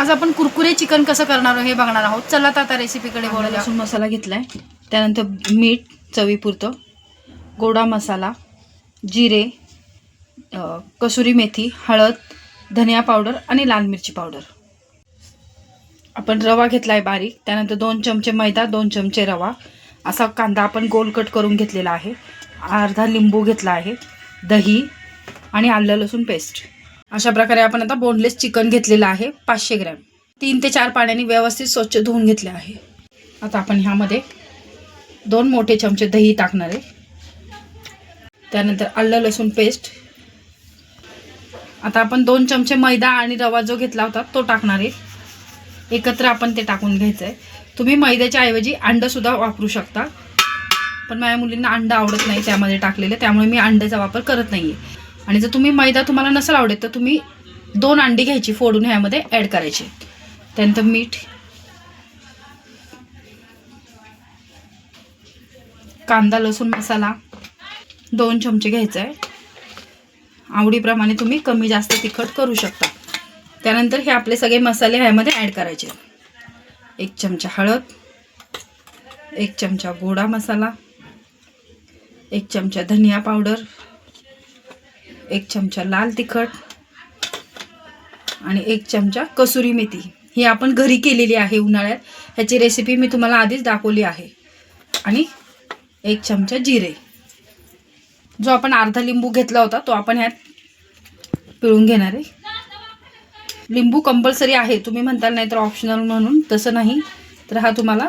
आज आपण कुरकुरे चिकन कसं करणार आहोत हे बघणार आहोत. चला तर आता रेसिपीकडे बोलायला लसूण मसाला घेतलाय. त्यानंतर मीठ चवीपुरतं. गोडा मसाला जिरे कसुरी मेथी हळद धनिया पावडर आणि लाल मिरची पावडर. आपण रवा घेतलाय बारीक. त्यानंतर दोन चमचे मैदा दोन चमचे रवा. असा कांदा आपण गोल कट करून घेतलेला आहे. अर्धा लिंबू घेतला आहे. दही आणि आलं लसूण पेस्ट अशा प्रकारे आपण आता बोनलेस चिकन घेतलेलं आहे पाचशे ग्रॅम. तीन ते चार पाण्याने व्यवस्थित स्वच्छ धुवून घेतले आहे. आता आपण ह्यामध्ये दोन मोठे चमचे दही टाकणार आहे. त्यानंतर आलं लसूण पेस्ट आता आपण दोन चमचे मैदा आणि रवा जो घेतला होता तो टाकणार आहे. एकत्र आपण ते टाकून घ्यायचं आहे तुम्ही मैद्याच्या ऐवजी अंडंसुद्धा वापरू शकता. पण माझ्या मुलींना अंडं आवडत नाही त्यामध्ये टाकलेलं त्यामुळे मी अंड्याचा वापर करत नाही आहे आणि जर तुम्ही मैदा तुम्हाला नसेल आवडत तर तुम्ही दोन अंडी घ्यायची फोडून ह्यामध्ये ॲड करायची. त्यानंतर मीठ. कांदा लसूण मसाला दोन चमचे घ्यायचा. आहे आवडीप्रमाणे तुम्ही कमी जास्त तिखट करू शकता. त्यानंतर हे आपले सगळे मसाले ह्यामध्ये ॲड करायचे. एक चमचा हळद एक चमचा गोडा मसाला एक चमचा धनिया पावडर एक चमचा लाल तिखट आणि एक चमचा कसुरी मेथी. ही आपण घरी केलेली आहे उन्हाळ्यात. ह्याची रेसिपी मी तुम्हाला आधीच दाखवली आहे. आणि एक चमचा जिरे. जो आपण अर्धा लिंबू घेतला होता तो आपण ह्यात पिळून घेणार आहे. लिंबू कंपल्सरी आहे. तुम्ही म्हणताल नाही तर ऑप्शनल म्हणून. तसं नाही. तर हा तुम्हाला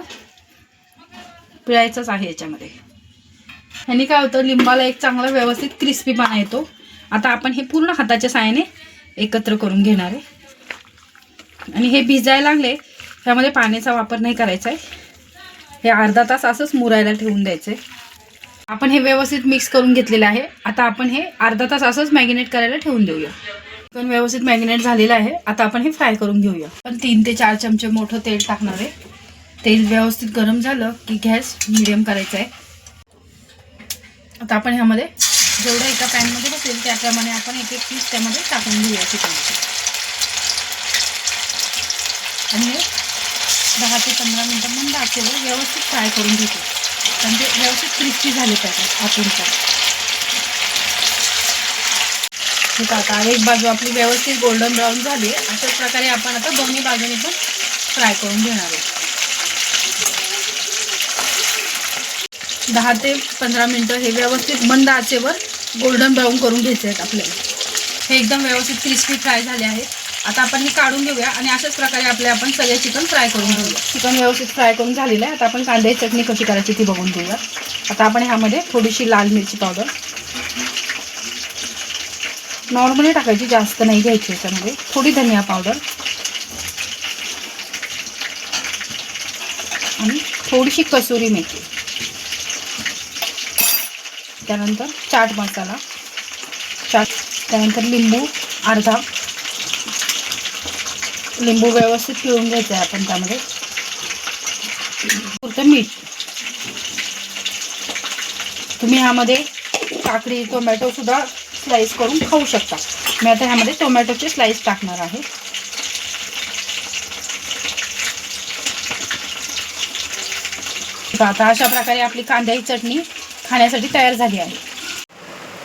पिळायचाच आहे याच्यामध्ये. ह्याने काय होतं लिंबाला एक चांगला व्यवस्थित क्रिस्पीपणा येतो. आता आपण हे पूर्ण हाताच्या साहाय्याने एकत्र करून घेणार आहे. आणि हे भिजायला लागले ह्यामध्ये पाण्याचा वापर नाही करायचा आहे. हे अर्धा तास असंच मुरायला ठेवून द्यायचं आहे आपण हे व्यवस्थित मिक्स करून घेतलेलं आहे. आता आपण हे अर्धा तास असंच मॅगिनेट करायला ठेवून देऊया. पण व्यवस्थित मॅगिनेट झालेलं आहे. आता आपण हे फ्राय करून घेऊया. पण तीन ते चार चमचे मोठं तेल टाकणार आहे. तेल व्यवस्थित गरम झालं की गॅस मिडियम करायचा आहे. आता आपण ह्यामध्ये जेवढं एका पॅनमध्ये बसेल त्याप्रमाणे आपण एक एक पीस त्यामध्ये टाकून घेऊया चिकनचे. आणि हे दहा ते पंधरा मिनटं मंद आचेवर व्यवस्थित फ्राय करून घेतो. कारण ते व्यवस्थित क्रिस्पी झाले पाहिजे आतून पण ठीक आहे आता एक बाजू आपली व्यवस्थित गोल्डन ब्राऊन झाली. अशाच प्रकारे आपण आता दोन्ही बाजूने पण फ्राय करून घेणार आहोत. दहा ते पंधरा मिनटं हे व्यवस्थित मंद आचेवर गोल्डन ब्राऊन करून घ्यायचे आहेत आपल्याला. हे एकदम व्यवस्थित क्रिस्पी फ्राय झाले आहेत. आता आपण हे काढून घेऊया आणि अशाच प्रकारे आपले आपण सगळे चिकन फ्राय करून घेऊया. चिकन व्यवस्थित फ्राय करून झालेलं आहे. आता आपण कांद्याची चटणी कशी करायची ती बघून घेऊया. आता आपण ह्यामध्ये थोडीशी लाल मिरची पावडर नॉर्मली टाकायची जास्त नाही घ्यायची याच्यामध्ये. थोडी धनिया पावडर आणि थोडीशी कसुरी मेथी. त्यानंतर चाट मसाला चाट त्यानंतर लिंबू अर्धा. लिंबू व्यवस्थित पिळून घ्यायचं आहे आपण त्यामध्ये. पुरतं मीठ. तुम्ही ह्यामध्ये काकडी टोमॅटो सुद्धा करून खाऊ शकता. मी आता ह्यामध्ये टोमॅटोचे स्लाईस टाकणार आहे. आता अशा प्रकारे आपली कांद्याची चटणी खाण्यासाठी तयार झाली आहे.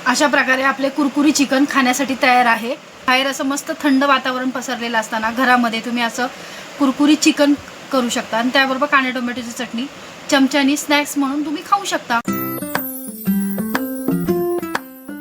अशा प्रकारे आपले कुरकुरी चिकन खाण्यासाठी तयार आहे. बाहेर असं मस्त थंड वातावरण पसरलेलं असताना घरामध्ये तुम्ही असं कुरकुरी चिकन करू शकता. आणि त्याबरोबर कांदे टोमॅटोची चटणी चमच्यानी स्नॅक्स म्हणून तुम्ही खाऊ शकता.